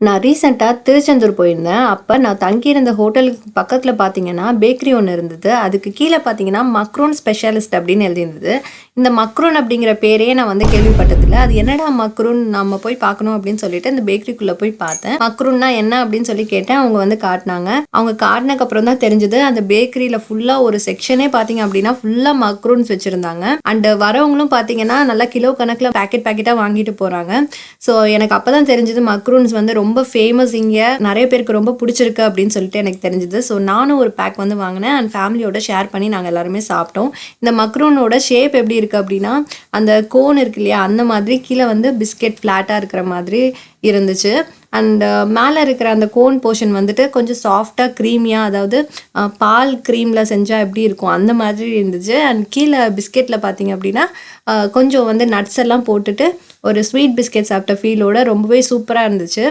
நான் ரீசெண்டாக திருச்செந்தூர் போயிருந்தேன். அப்போ நான் தங்கியிருந்த ஹோட்டலுக்கு பக்கத்தில் பார்த்தீங்கன்னா, பேக்கரி ஒன்று இருந்தது. அதுக்கு கீழே பார்த்தீங்கன்னா, மக்ரூன் ஸ்பெஷலிஸ்ட் அப்படின்னு எழுதியிருந்தது. இந்த மக்ரூன் அப்படிங்கிற பேரே நான் வந்து கேள்விப்பட்டதில்ல. அது என்னடா மக்ரூன் நம்ம போய் பார்க்கணும் அப்படின்னு சொல்லிட்டு இந்த பேக்கரிக்குள்ளே போய் பார்த்தேன். மக்ரூன்னா என்ன அப்படின்னு சொல்லி கேட்டேன். அவங்க வந்து காட்டுனாங்க. அவங்க காட்டினக்கப்புறம் தான் தெரிஞ்சது அந்த பேக்கரியில் ஃபுல்லாக ஒரு செக்ஷனே பார்த்தீங்க அப்படின்னா, ஃபுல்லாக மக்ரூன்ஸ் வச்சுருந்தாங்க அண்டு வரவங்களும் பார்த்தீங்கன்னா, நல்லா கிலோ கணக்கில் பாக்கெட் பேக்கெட்டாக வாங்கிட்டு போகிறாங்க ஸோ எனக்கு அப்போ தான் தெரிஞ்சது மக்ரூன்ஸ் வந்து ரொம்ப ரொம்ப ஃபேமஸ் இங்கே நிறைய பேருக்கு ரொம்ப பிடிச்சிருக்கு அப்படின்னு சொல்லிட்டு எனக்கு தெரிஞ்சது. ஸோ நானும் ஒரு பேக் வந்து வாங்கினேன் அண்ட் ஃபேமிலியோட ஷேர் பண்ணி நாங்கள் எல்லாருமே சாப்பிட்டோம். இந்த மக்ரூனோட ஷேப் எப்படி இருக்குது அப்படின்னா, அந்த கோன் இருக்கு இல்லையா? அந்த மாதிரி கீழே வந்து பிஸ்கெட் ஃப்ளாட்டாக இருக்கிற மாதிரி இருந்துச்சு. அண்ட் uh, மேலே இருக்கிற அந்த கோன் போர்ஷன் வந்துட்டு கொஞ்சம் சாஃப்டாக க்ரீமியாக அதாவது பால் க்ரீமில் செஞ்சால் எப்படி இருக்கும்? அந்த மாதிரி இருந்துச்சு. அண்ட் கீழே பிஸ்கெட்டில் பார்த்தீங்க அப்படின்னா, கொஞ்சம் வந்து நட்ஸ் எல்லாம் போட்டுட்டு ஒரு ஸ்வீட் பிஸ்கெட் சாப்பிட்ட ஃபீலோட ரொம்பவே சூப்பராக இருந்துச்சு.